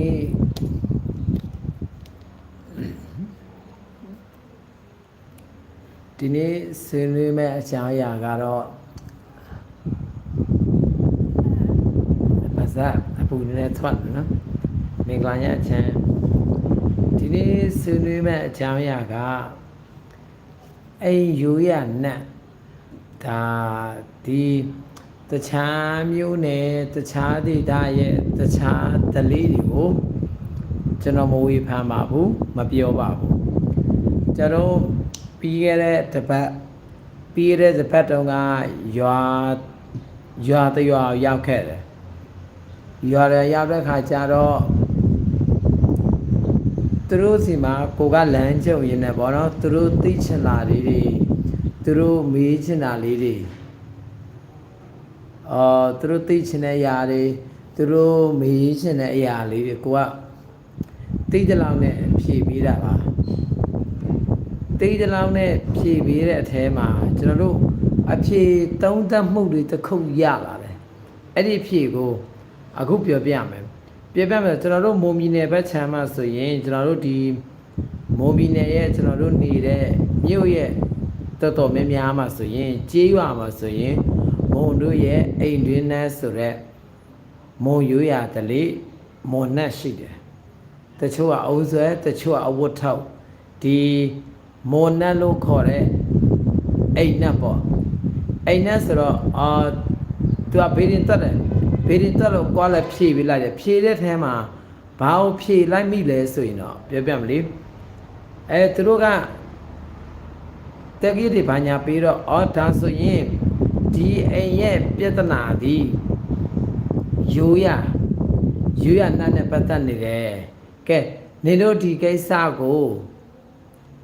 နေ့ဒီနေ့ဆွေးနွေးမဲ့အကြောင်းအရာကတော့ပါဇက်အပူနဲ့ထွက်နော်မင်္ဂလာညချမ်းဒီနေ့ဆွေးနွေးမဲ့အကြောင်းအရာကအိမ်ယူရနတ်ဒါဒီ တခြားမျိုးနဲ့တခြားဒေသရဲ့တခြားဒလေးတွေကိုကျွန်တော်မဝေဖန်ပါဘူးမပြောပါဘူးကျွန်တော်ပြီးခဲ့တဲ့တစ်ပတ်ပြီးခဲ့တဲ့တစ်ပတ်တုန်းကရွာရွာတရွာရောက်ခဲ့တယ်ရွာရရောက်တဲ့ခါကျတော့သူတို့စီမှာကိုကလမ်းကြုံရင်လည်းပေါ့နော်သူတို့သိချင်တာလေးတွေသူတို့မေးချင်တာလေးတွေ အော်သူတို့သိချင်တဲ့အရာတွေသူတို့မေးချင်တဲ့အရာလေးတွေကိုကသိတဲ့လောက်နဲ့ဖြည့်ပေးတာပါသိတဲ့လောက်နဲ့ဖြည့်ပေးတဲ့အထဲမှာကျွန်တော်တို့အဖြည့်သုံးသပ်မှုတွေတစ်ခုရလာတယ်အဲ့ဒီအဖြည့်ကိုအခုပြောပြမယ်ပြောပြမယ်ကျွန်တော်တို့မုံပြည်နယ်ဘက်ခြမ်းမှာဆိုရင်ကျွန်တော်တို့ဒီမုံပြည်နယ်ရဲ့ကျွန်တော်တို့နေတဲ့မြို့ရဲ့တော်တော်များများမှာဆိုရင်ကြေးရွာမှာဆိုရင် မုံတို့ရဲ့အိမ်တွင်းနဲ့ဆိုရက်မုံရိုးရတလေမုံနဲ့ရှိတယ်တချို့ကအုံးဆွဲတချို့ကအဝတ်ထောက်ဒီမုံနဲ့လို့ခေါ်တဲ့အိမ်နဲ့ပေါ့အိမ်နဲ့ဆိုတော့အာသူကဘေးရင်တက်တယ်ဘေးရင်တက်လို့ကွာလည်းဖြည့်ပေးလိုက်တယ်ဖြည့်တဲ့ထဲမှာဘာလို့ဖြည့်လိုက်မိလဲဆိုရင်တော့ပြောပြမလို့အဲသူတို့ကတက်ကြီးတွေဘာညာပေးတော့အော်ဒါဆိုရင် ဒီအိမ်ရဲ့ပြဿနာဒီရိုးရရိုးရနတ်နဲ့ပတ်သက်နေတယ်ကဲနေတို့ဒီကိစ္စကို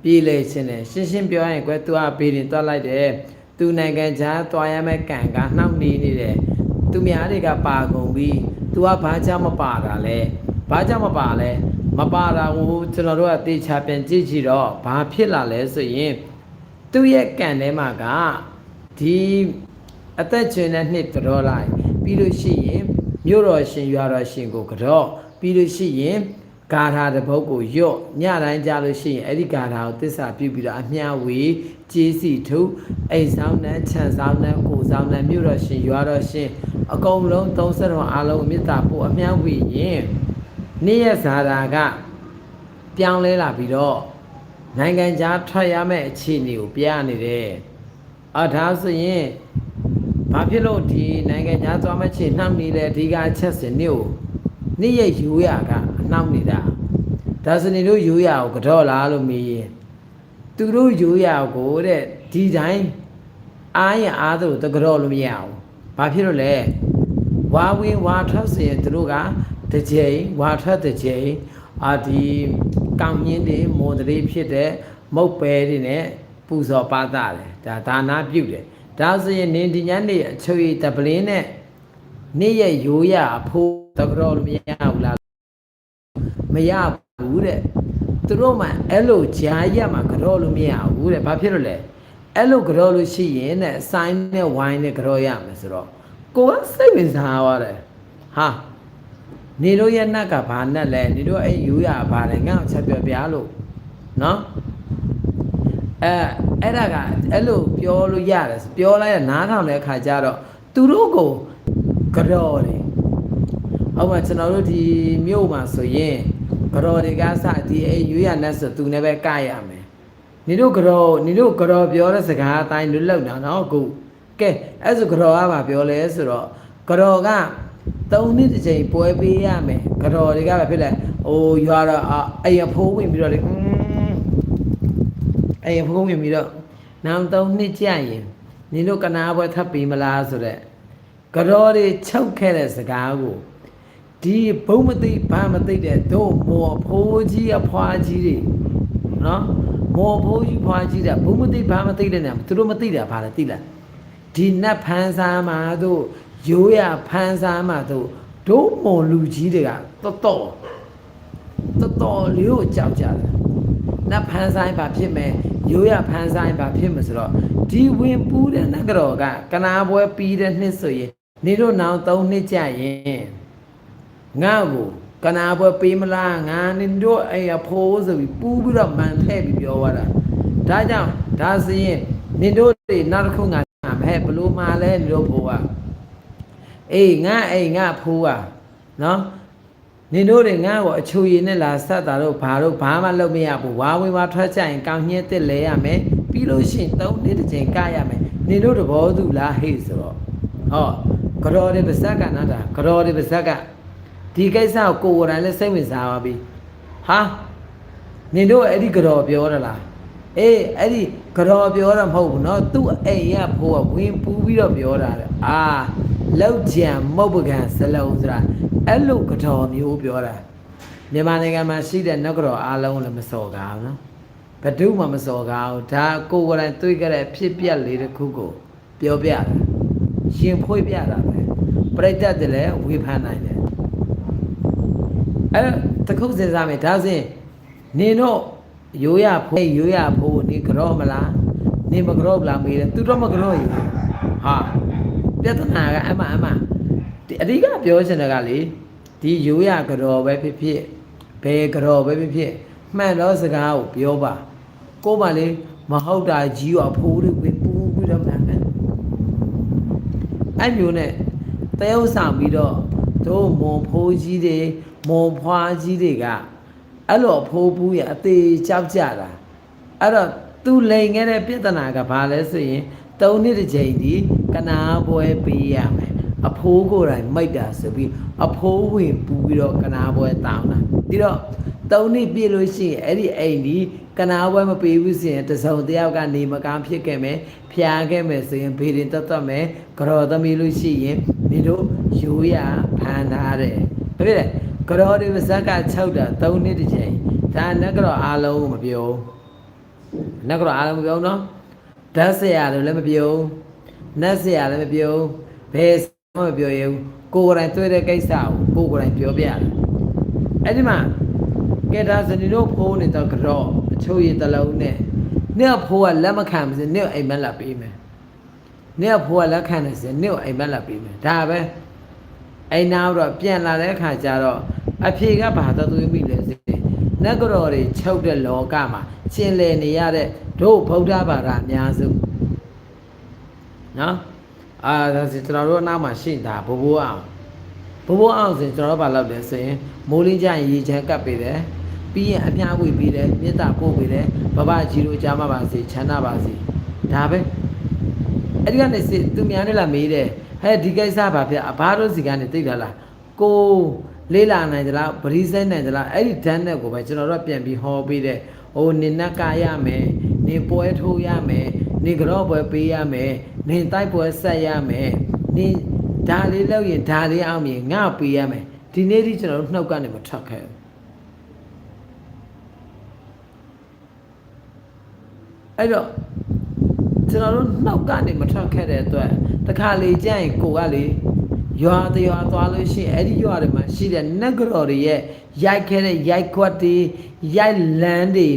ပြေးလေရှင်တယ်ရှင်းရှင်းပြောရရင်ကွယ်သူကဘေးရင်တွားလိုက်တယ်သူနိုင်ငံခြားတွားရမယ့်ကံကနှောက်နေနေတယ်သူများတွေကပါကုန်ပြီးသူကဘာကြောင့်မပါတာလဲဘာကြောင့်မပါလဲမပါတာကိုကျွန်တော်တို့ကတေချာပြန်ကြည့်ကြည့်တော့ဘာဖြစ်လာလဲဆိုရင်သူ့ရဲ့ကံထဲမှာကဒီ အသက်ရှင်တဲ့နှစ်တော်လိုက်ပြီးလို့ရှိရင်မြို့တော်ရှင်ရွာတော်ရှင်ကိုကြော့ပြီးလို့ရှိရင်ဂါထာတစ်ပုဒ်ကိုယော့ညတိုင်းကြလို့ရှိရင်အဲ့ဒီဂါထာကိုသစ္စာပြုပြီးတော့အမျှဝေကျေးစီထုအိမ်ဆောင်နဲ့ခြံဆောင်နဲ့ကိုဆောင်နဲ့မြို့တော်ရှင်ရွာတော်ရှင်အကုန်လုံး30တော်အားလုံးမေတ္တာပို့အမျှဝေရင်နေ့ရက်ဇာတာကပြောင်းလဲလာပြီးတော့နိုင်ငံခြားထွက်ရမယ့်အခြေအနေကိုပြနေတယ်အဒါဆိုရင် ဘာဖြစ်လို့ဒီနိုင်ငံခြားသွားမချင်နှောက်နေတဲ့ဒီကအချက်စင်နေ့ကိုနေ့ရဲ့ယူရကအနှောက်နေတာဒါစနေတို့ယူရကိုကတော့လားလို့မေးရင်သူတို့ယူရကိုတဲ့ဒီတိုင်းအားရအားတို့တကတော့လို့မရဘူးဘာဖြစ်လို့လဲဝါဝင်ဝါထွက်စင်သူတို့ကတစ်ချိန်ဝါထွက်တစ်ချိန်အာဒီကောင်းညင်းတွေမော်ဒလေးဖြစ်တဲ့မုတ်ပဲတွေနဲ့ပူဇော်ပါတာတယ်ဒါဒါနာပြုတ်တယ် ဒါဆိုရင်နင်ဒီညနေအချွေတပလင်းနဲ့နေ့ရဲ့ရိုးရအဖိုးတကြောလို့မရဘူးလားမရဘူးတဲ့သူတို့မှအဲ့လိုဂျာရက်မှာကြောလို့မရဘူးတဲ့ဘာဖြစ်လို့လဲအဲ့လိုကြောလို့ရှိရင်တဲ့ဆိုင်းနဲ့ဝိုင်းနဲ့ကြောရမယ်ဆိုတော့ကိုကစိတ်ဝင်စားသွားတယ်ဟာနေတို့ရဲ့နတ်ကဘာနတ်လဲနေတို့အဲ့ရိုးရဘာလဲငါ့ကိုချက်ပြောပြလို့နော် အဲအဲ့ဒါကအဲ့လိုပြောလို့ရတယ်ပြောလိုက်ရနားထောင်တဲ့အခါကျတော့သူတို့ကိုကြော်တယ်အောက်မှာကျွန်တော်တို့ဒီမြို့မှာဆိုရင်ကြော်တွေကစဒီအိရွေးရနဲ့ဆိုသူနဲ့ပဲကရမယ်နေတို့ကြော်နေတို့ကြော်ပြောတဲ့စကားအတိုင်းလွတ်လောက်တာနော်အခုကဲအဲ့ဆိုကြော်ကဘာပြောလဲဆိုတော့ကြော်ကသုံးနှစ်တစ်ချိန်ပွဲပေးရမယ်ကြော်တွေကဘာဖြစ်လဲဟိုရွာတော့အိမ်အဖိုးဝင်ပြီးတော့လေ အဲ့ဖုံးဝင်ပြီးတော့နောက်သုံးနှစ်ကြာရင်နင်တို့ကနာဘွယ်ထပ်ပြီးမလားဆိုတော့ကြောတွေချုပ်ခဲ့တဲ့စကားကိုဒီဘုံမသိဘာမသိတဲ့တို့မော်ဖိုးကြီးအဖွားကြီးတွေနော်မော်ဖိုးကြီးဖွားကြီးတဲ့ဘုံမသိဘာမသိတဲ့နေသူတို့မသိတာဘာလဲသိလားဒီနတ်ဖန်ဆာမှာတို့ရိုးရဖန်ဆာမှာတို့တို့မော်လူကြီးတွေကတော်တော်တော်တော်လေးကိုကြောက်ကြတယ် နတ်ဖန်ဆိုင်ဘာဖြစ်မယ်ရိုးရဖန်ဆိုင်ဘာဖြစ်မဆိုတော့ဒီဝင်ပူးတဲ့နတ်ကတော်ကကနာပွဲပြီးတဲ့နှစ်ဆိုရင်နေတို့နောင်၃နှစ်ကြာရင်ငါ့ကိုကကနာပွဲပေးမလားငါနင်တို့အိမ်အဖိုးဆိုပြီးပူးပြီးတော့မန်ထဲ့ပြီးပြောသွားတာဒါကြောင့်ဒါစရင်နင်တို့တွေနောက်တစ်ခုငါမဟဲ့ဘလို့မှာလဲနင်တို့ဖိုးကအေးငါအိမ်ငါဖိုးကနော် နင်တို့တွေငါ့ကိုအချူရည်နဲ့လာဆက်တာတော့ဘာလို့ဘာမှလုပ်မရဘူးဝါဝင်ဝါထွက်ချင်ကောင်းညင်းတစ်လဲရမယ်ပြီးလို့ရှိရင်သုံးနှစ်တစ်ချိန်ကရမယ်နင်တို့တဘောသူလားဟေ့ဆိုတော့ဟောကြော်တွေပါဇက်ကနာတာကြော်တွေပါဇက်ကဒီကိစ္စကိုကိုယ်တိုင်လည်းစိတ်ဝင်စားပါပြီဟာနင်တို့အဲ့ဒီကြော်ပြောရလားအေးအဲ့ဒီကြော်ပြောတာမဟုတ်ဘူးเนาะသူ့အိမ်ရဖိုးကဝင်ပူးပြီးတော့ပြောတာလေအာ လောက်ကြံမုတ်ပကံစလုံးဆိုတာအဲ့လိုကတော်မျိုးပြောတာမြန်မာနိုင်ငံမှာရှိတဲ့နှုတ်ကတော်အားလုံးလည်းမစော်ကားဘူးနော်ဘဒုမှမစော်ကားဘူးဒါကိုယ်ကိုယ်တိုင်တွေ့ကြတဲ့ဖြစ်ပျက်လေးတစ်ခုကိုပြောပြတာရှင်ဖွေးပြတာပဲပြိတ္တတွေလည်းဝေဖန်နိုင်တယ်အဲ့တခုစဉ်းစားမယ်ဒါစဉ်နင်တို့ရိုးရဖို့ရိုးရဖို့နင်ကြော့မလားနင်မကြော့ဘူးလားမေးတယ်သူတော့မကြော့ဘူးဟာ ပြဿနာကအမအမဒီအဓိကပြောချင်တာကလေဒီရိုးရကြောပဲဖြစ်ဖြစ်ဘယ်ကြောပဲဖြစ်ဖြစ်မှန်တော့စကားကိုပြောပါကိုယ်ပါလေမဟုတ်တာကြီးရောအဖိုးတွေပူပြီးတော့မှန်မယ်အဲ့မျိုးနဲ့တယောက်ဆောင်ပြီးတော့တို့မွန်ဖိုးကြီးတွေမွန်ဖွားကြီးတွေကအဲ့လိုအဖိုးပူးရအသေးကြောက်ကြတာအဲ့တော့သူလိန်ခဲ့တဲ့ပြဿနာကဘာလဲဆိုရင် သုံးနှစ်တစ်ချိန်ဒီကနာပွဲပေးရမယ်အဖိုးကိုယ်တိုင်မိတ်တာဆိုပြီးအဖိုးဝင်ပူပြီးတော့ကနာပွဲတောင်းတာဒီတော့သုံးနှစ်ပြည့်လို့ရှိရင်အဲ့ဒီအိမ်ဒီကနာပွဲမပေးဘူးဆိုရင်တစုံတစ်ယောက်ကနေမကန်းဖြစ်ခဲ့မယ်ဖျားခဲ့မယ်ဆိုရင်ဘေးရင်တတ်တတ်မယ်ကြော်သမီးလို့ရှိရင်ဒီတို့ရိုးရဖန်ထားတယ်ဟုတ်ပြီလေကြော်ဒီပါဇက်က6တာ3နှစ်တစ်ချိန်ဒါနက်ကြော်အားလုံးမပြောနက်ကြော်အားလုံးမပြောနော် ဓာတ်ဆရာလို့လည်းမပြောနတ်ဆရာလည်းမပြောဘယ်မှမပြောရဘူးကိုယ်ကိုယ်တိုင်တွေ့တဲ့ကိစ္စကိုကိုယ်ကိုယ်တိုင်ပြောပြတယ်အဲ့ဒီမှာကဲဒါစနေတို့ဖိုးနေတော့ကြော့အချို့ရတလုံးနဲ့နေ့ဖိုးကလက်မခံမစနေ့အိမ်မက်လာပေးမယ်နေ့ဖိုးကလက်ခံနေစနေ့အိမ်မက်လာပေးမယ်ဒါပဲအိမ်နောက်တော့ပြန်လာတဲ့အခါကျတော့အဖေကဘာသသွေးမိလဲစေ နတ်ကတော်တွေချုပ်တဲ့လောကမှာကျင်လည်နေရတဲ့တို့ဗုဒ္ဓဘာသာအများစုနော်အာဒါစီကျွန်တော်တို့အနောက်မှာရှိတာဘိုးဘိုးအောင်ဘိုးဘိုးအောင်ဆိုရင်ကျွန်တော်တို့ဘာလုပ်လဲဆိုရင်မိုးလင်းကြရင်ရေချမ်းကပ်ပေးတယ်ပြီးရင်အပြားဝေပေးတယ်မေတ္တာပို့ပေးတယ်ဘဘကြီးတို့ကြားမှာပါစေချမ်းသာပါစေဒါပဲအဲ့ဒီကနေစစ်သူများနဲ့လာမေးတယ်ဟဲ့ဒီကိစ္စဘာဖြစ်အဘတို့စီကနေသိတာလားကို လေးလာနိုင်သလားပရိစိတ်နိုင်သလားအဲ့ဒီဓာတ်နဲ့ကိုပဲကျွန်တော်တို့ပြန်ပြီးဟောပေးတယ်ဟိုနင်နက်ကရမယ်နေပွဲထိုးရမယ်နေကြော့ပွဲပေးရမယ်နေတိုက်ပွဲဆက်ရမယ်နေဒါလေးလောက်ရင်ဒါလေးအောင်မြင်ငါပေးရမယ်ဒီနေ့ဒီကျွန်တော်တို့နှုတ်ကနေမထွက်ခဲ့ဘူးအဲ့တော့ကျွန်တော်တို့နှောက်ကနေမထွက်ခဲ့တဲ့အတွက်တခါလေကြရင်ကိုကလေ ရွာတရွာသွားလို့ရှိရင်အဲ့ဒီရွာတွေမှာရှိတဲ့နက်ကြော်တွေရဲ့ရိုက်ခဲတဲ့ရိုက်ခွက်တွေရိုက်လန်းတွေ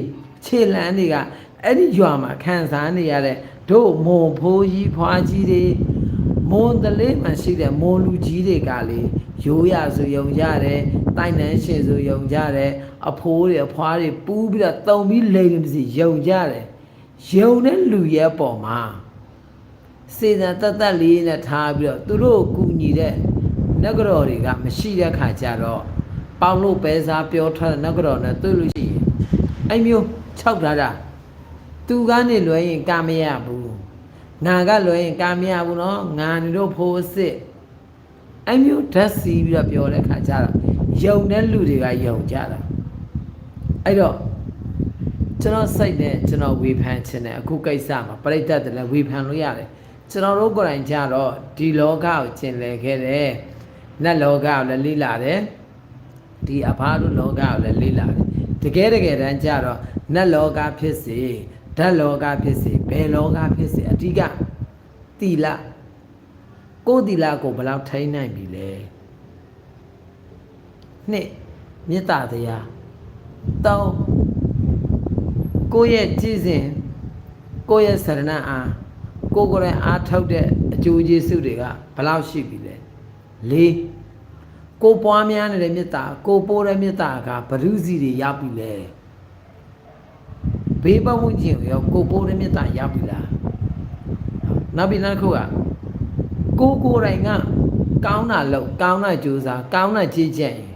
ခြေလန်းတွေကအဲ့ဒီရွာမှာခံစားနေရတဲ့တို့မွန်ဖိုးကြီးဖွားကြီးတွေမွန်တလေးမှာရှိတဲ့မွန်လူကြီးတွေကလေရိုးရဆိုယုံကြတယ်တိုင်နန်းရှင်ဆိုယုံကြတယ်အဖိုးတွေအဖွားတွေပူးပြီးတော့တုံပြီးလိမ်နေစီယုံကြတယ်ယုံတဲ့လူရဲ့ပေါ်မှာ စေတံတသက်လေးနဲ့ထားပြီးတော့သူတို့ကူညီတဲ့နဂရော်တွေကမရှိတဲ့ခါကျတော့ပေါင်းလို့ပဲစားပြောထားတဲ့နဂရော်နဲ့တွေ့လို့ရှိရင်အဲ့မျိုးခြောက်ထားတာသူကနေလွှဲရင်ကမရဘူးငါကလွှဲရင်ကမရဘူးနော်ငါတို့ဖိုးစစ်အဲ့မျိုးဓာတ်စီပြီးတော့ပြောတဲ့ခါကျတော့ယုံတဲ့လူတွေကယုံကြတာအဲ့တော့ကျွန်တော်စိတ်နဲ့ကျွန်တော်ဝေဖန်ခြင်းနဲ့အခုကိစ္စမှာပြိတ္တတယ်လည်းဝေဖန်လို့ရတယ် ကျွန်တော်တို့ကိုယ်တိုင်ကြတော့ဒီလောကကိုကျင်လည်ခဲ့တယ်နတ်လောကကိုလည်းလိလာတယ်ဒီအဘတို့လောကကိုလည်းလိလာတယ်တကယ်တကယ်တမ်းကြတော့နတ်လောကဖြစ်စေဓာတ်လောကဖြစ်စေဘယ်လောကဖြစ်စေအဓိကတိလကိုယ်တိလကိုဘယ်လောက်ထိန်းနိုင်ပြီလဲနှစ်မေတ္တာတရားတောင်းကိုယ့်ရဲ့ကြည်စဉ်ကိုယ့်ရဲ့ဆရဏအား ကိုယ်ကိုယ်တိုင်အားထုတ်တဲ့အကျိုးကျေးဇူးတွေကဘယ်လောက်ရှိပြီလဲ၄ကိုပွားများနေတဲ့မေတ္တာကိုပိုးတဲ့မေတ္တာကဘ ᱹ စီတွေရောက်ပြီလေဘေးပတ်ဝန်းကျင်ကိုရောကိုပိုးတဲ့မေတ္တာရောက်ပြီလားနောက်ပြီးနောက်တစ်ခုကကိုကိုယ်တိုင်ကကောင်းတာလုပ်ကောင်းတာကြိုးစားကောင်းတာကြည်ကြံ့ရင်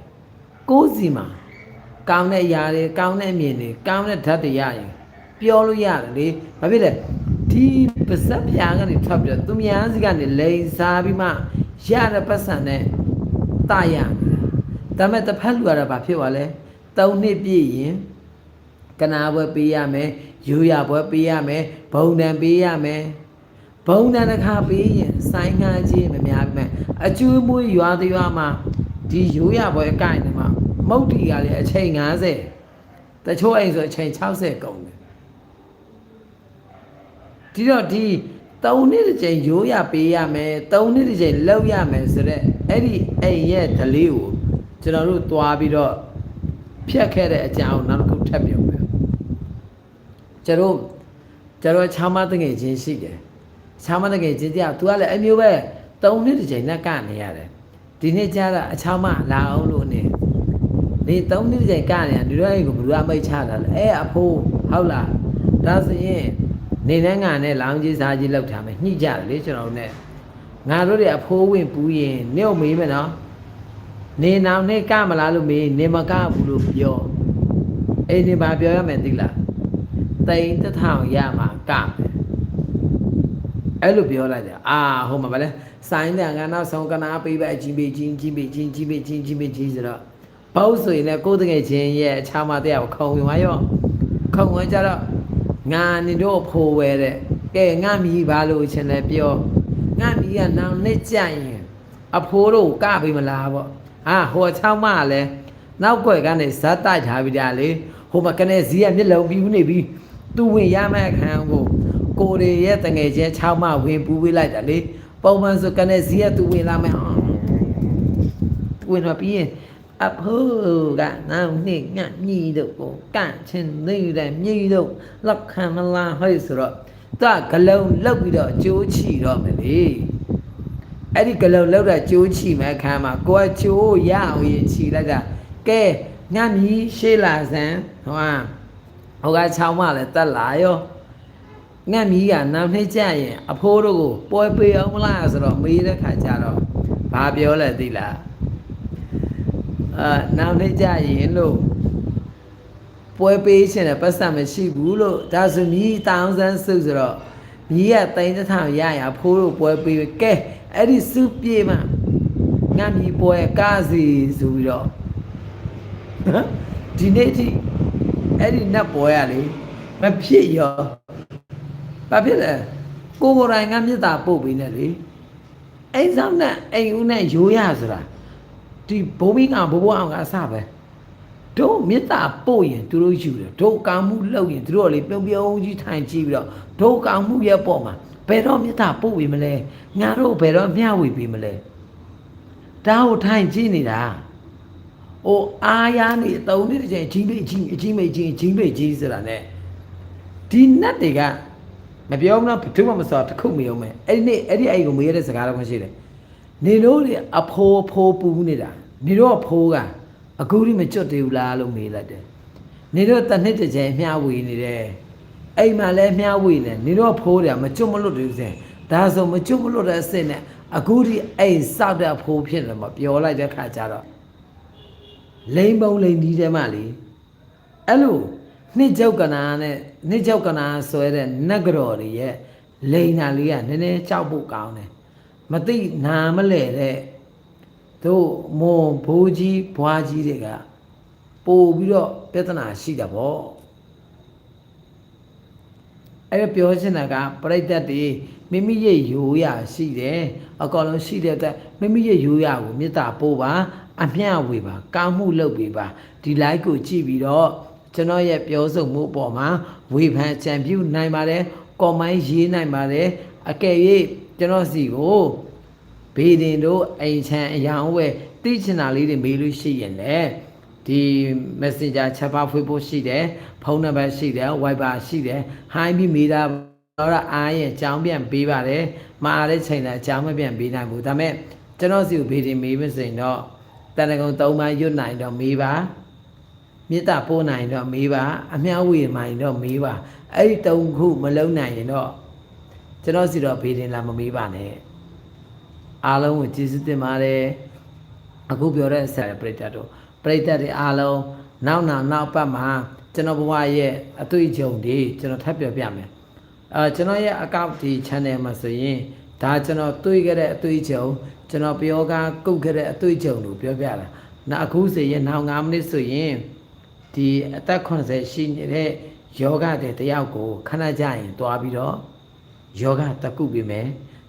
ကိုယ်စီမှာကောင်းတဲ့အရာတွေကောင်းတဲ့အမြင်တွေကောင်းတဲ့ဓာတ်တွေရရင်ပြောလို့ရတယ်လေဘာဖြစ်လဲဒီ ပါဇက်ပြာကနေထွက်ပြီးတော့သူများစီကနေလိန်စားပြီးမှရတဲ့ပတ်စံနဲ့တာရနေတာဒါပေမဲ့တစ်ဖက်လူကတော့ဘာဖြစ်သွားလဲ၃နှစ်ပြည့်ရင်ကနာဘွယ်ပေးရမယ်ရိုးရဘွယ်ပေးရမယ်ဘုံတန်ပေးရမယ်ဘုံတန်တစ်ခါပေးရင်စိုင်းငန်းချင်းမများပြီမဲ့အကျိုးမွေးရွာတရွာမှာဒီရိုးရဘွယ်အကိုင်တွေမှာမုတ်တီကလည်းအချိန်90တချို့အိမ်ဆိုအချိန်60ကုန်တယ် ဒီတော့ဒီ၃နှစ်တစ်ချိန်ရိုးရပေးရမယ်၃နှစ်တစ်ချိန်လောက်ရမယ်ဆိုတော့အဲ့ဒီအိမ်ရဲ့ဓလေးကိုကျွန်တော်တို့သွားပြီးတော့ဖြတ်ခဲ့တဲ့အကြောင်းနောက်တစ်ခုထပ်ပြောမယ်ကျွန်တော်ကျွန်တော်ချာမတငယ်ချင်းရှိတယ်ချာမတငယ်ချင်းတရားသူကလည်းအမျိုးပဲ၃နှစ်တစ်ချိန်နဲ့ကနေရတယ်ဒီနေ့ကျတော့အချာမလာအောင်လို့နေနေ၃နှစ်တစ်ချိန်ကနေရဒီတော့အိမ်ကိုဘယ်သူအမိတ်ချတာလဲအဲအဖိုးဟုတ်လားဒါဆိုရင် နေနဲ့ငါနဲ့လောင်းကြီးစားကြီးလောက်ထားမယ်ညှိကြတယ်လေကျွန်တော်တို့ ਨੇ ငါတို့တွေအဖိုးဝင်ပူးရင်နေကိုမေးမယ်နော်နေနောင်နေကမလားလို့မေးနေမကဘူးလို့ပြောအေးနေပါပြောရမယ်သိလားတိန်တစ်ထောင်ရမှာကမယ်အဲ့လိုပြောလိုက်တယ်အာဟိုမှာဗလဲစိုင်းတယ်ငါနောက်ဆုံးကနာပေးပဲအချင်းပေးချင်းချင်းပေးချင်းချင်းပေးချင်းချင်းပေးချင်းဆိုတော့ဘောက်ဆိုရင်လည်းကိုယ်တကယ်ချင်းရဲ့အခြားမတရားကိုခုံဝင်သွားရောခုံဝင်ကြတော့ ငါနေတော့ဖိုးဝဲတဲ့ကဲငါမြည်ပါလို့ရှင်လည်းပြောငါမြည်ကနောင်နှစ်ကြရင်အဖိုးတို့ကပေးမလားပေါ့ဟာဟိုချောင်းမလည်းနောက်ွယ်ကနေဇတ်တိုက်ထားပြီးတာလေဟိုမှာကနေဇီးကမျက်လုံးပြူးနေပြီးသူဝင်ရမယ့်အခန်းကိုကိုရီရဲ့တငယ်ချင်းချောင်းမဝင်ပူးပေးလိုက်တာလေပုံမှန်ဆိုကနေဇီးကသူဝင်လာမယ်ဟာသူဝင်တော့ပြီးရင် အဖိုးကနောင်နှစ်ငါမြည်တို့ကိုကန့်ချင်နေတဲ့မြည်တို့လက်ခံမလားဟဲ့ဆိုတော့သူကဂလုံးလောက်ပြီးတော့ကြိုးချီတော့မယ်လေအဲ့ဒီဂလုံးလောက်တာကြိုးချီမဲ့ခါမှာကိုကကြိုးရအောင်ရင်ချီလိုက်တာကဲညမီရှေးလာစမ်းဟိုကဟိုကချောင်းမလည်းတက်လာရောငတ်မီးကနောက်နှစ်ကျရင်အဖိုးတို့ကိုပွဲပေးအောင်မလားဆိုတော့မေးတဲ့ခါကျတော့ဘာပြောလဲသိလား အာနောက်နှစ်ကျရင်လို့ပွဲပေးရှင်တဲ့ပတ်စံမရှိဘူးလို့ဒါဆိုမြည်တောင်းစမ်းစုဆိုတော့မြည်ကတိန်တစ်ထောင်ရရဖိုးလို့ပွဲပေးကဲအဲ့ဒီစုပြေမှငါမြည်ပွဲကားစီဆိုပြီးတော့ဒီနေ့ထိအဲ့ဒီနတ်ပွဲရလေမဖြစ်ရောဘာဖြစ်လဲကိုကိုယ်တိုင်ကမြေတာပို့ပေးနေလေအိမ်ဆောင်နဲ့အိမ်ဦးနဲ့ရိုးရဆိုတာ ဒီဘုံမင်းကဘိုးဘွားအောင်ကအစပဲတို့မေတ္တာပို့ရင်သူတို့ယူတယ်တို့ကောင်းမှုလုပ်ရင်သူတို့ကလေပြုံးပြုံးကြီးထိုင်ကြည့်ပြီးတော့တို့ကောင်းမှုရဲ့ပေါ်မှာဘယ်တော့မေတ္တာပို့ဝေမလဲငါတို့ဘယ်တော့မျှဝေပေးမလဲဒါကိုထိုင်ကြည့်နေတာဟိုအားရနေတုံးနေတဲ့အချိန်ကြီးမိတ်ကြီးအကြီးမိတ်ကြီးကြီးမိတ်ကြီးဆိုတာ ਨੇ ဒီနတ်တွေကမပြောမလားဘယ်သူမှမစောတခုမယုံမဲ့အဲ့ဒီနေ့အဲ့ဒီအဲ့ဒီကိုမေးရတဲ့စကားတော့မရှိတယ် နေတို့တွေအဖိုးဖိုးပူနေတာနေတို့အဖိုးကအခုထိမကြွတ်သေးဘူးလားလို့မေးလိုက်တယ်။နေတော့တစ်နှစ်တစ်ချိန်မျှဝေနေတယ်။အိမ်မှာလည်းမျှဝေနေနေတော့ဖိုးတယ်မကြွတ်မလွတ်သေးဘူးစင်။ဒါဆိုမကြွတ်မလွတ်တဲ့အစ်စ်နဲ့အခုထိအိမ်စောက်တဲ့ဖိုးဖြစ်တယ်မပြောလိုက်တဲ့ခါကျတော့လိန်ပုံလိန်ဒီတဲမှလေအဲ့လိုနှစ်ကြောက်ကနာနဲ့နှစ်ကြောက်ကနာဆွဲတဲ့နတ်ကြော်တွေရဲ့လိန်နာလေးကနည်းနည်းကြောက်ဖို့ကောင်းတယ်။ မသိနာမလဲတဲ့တို့မွန်ဘိုးကြီးဘွားကြီးတွေကပို့ပြီးတော့ပြဿနာရှိတာပေါ့အဲ့ဒါပြောချင်တာကပြိတ္တတွေမိမိရဲ့ရိုးရာရှိတယ်အကောင်လုံးရှိတဲ့အတွက်မိမိရဲ့ရိုးရာကိုမေတ္တာပို့ပါအမျှဝေပါကောင်းမှုလုပ်ပေးပါဒီ like ကိုကြည့်ပြီးတော့ကျွန်တော်ရဲ့ပြောဆိုမှုအပေါ်မှာဝေဖန်ကြံပြုနိုင်ပါတယ် comment ရေးနိုင်ပါတယ်အကယ်၍ ကျွန်တော်စီကိုဘေးတင်တို့အိမ်ချမ်းအယောင်ဝဲသိချင်တာလေးတွေမေးလို့ရှိရင်လည်းဒီ Messenger ချက်ပါဖွေးဖို့ရှိတယ်ဖုန်းနံပါတ်ရှိတယ် Viber ရှိတယ် Hi ပြီးမေးတာတော့အားရင်အကြောင်းပြန်ပေးပါတယ်မှားတဲ့ချိန်လည်းအကြောင်းမပြန်ပေးနိုင်ဘူးဒါပေမဲ့ကျွန်တော်စီကိုဘေးတင်မေးမစင်တော့တဏ္ဍကုံ၃ပါးရွတ်နိုင်တော့မေးပါမေတ္တာပို့နိုင်တော့မေးပါအမြဝေမိုင်တော့မေးပါအဲ့ဒီ၃ခုမလုံးနိုင်ရင်တော့ ကျွန်တော်စီတော့ဘေးတင်လာမမေးပါနဲ့အားလုံးကိုကျေးဇူးတင်ပါတယ်အခုပြောတဲ့ဆရာပရိသတ်တို့ပရိသတ်တွေအားလုံးနောက်နောက်နောက်ပတ်မှာကျွန်တော်ဘဝရဲ့အတွေ့အကြုံတွေကျွန်တော်ထပ်ပြောပြမယ်အဲကျွန်တော်ရဲ့အကောင့်ဒီ channel မှာဆိုရင်ဒါကျွန်တော်တွေ့ခဲ့တဲ့အတွေ့အကြုံကျွန်တော်ပြောကားကုတ်ခဲ့တဲ့အတွေ့အကြုံလို့ပြောပြတာနောက်အခုဆိုရင်နောက်9မိနစ်ဆိုရင်ဒီအသက်80ရှိနေတဲ့ယောဂတဲ့တယောက်ကိုခဏကြာရင်တွားပြီးတော့ ယောဂတကုပြီမယ်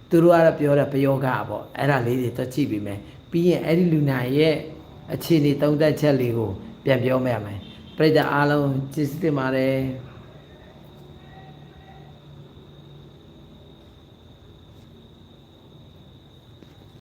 သူတို့ကတော့ပြောတဲ့ပယောဂပေါ့အဲ့ဒါလေးတွေတွက်ကြည့်ပြီမယ်ပြီးရင်အဲ့ဒီလူနာရဲ့အခြေအနေသုံးသက်ချက်လေးကိုပြန်ပြောမယ်မယ်ပြိတ္တအားလုံးကျေးဇူးတင်ပါတယ်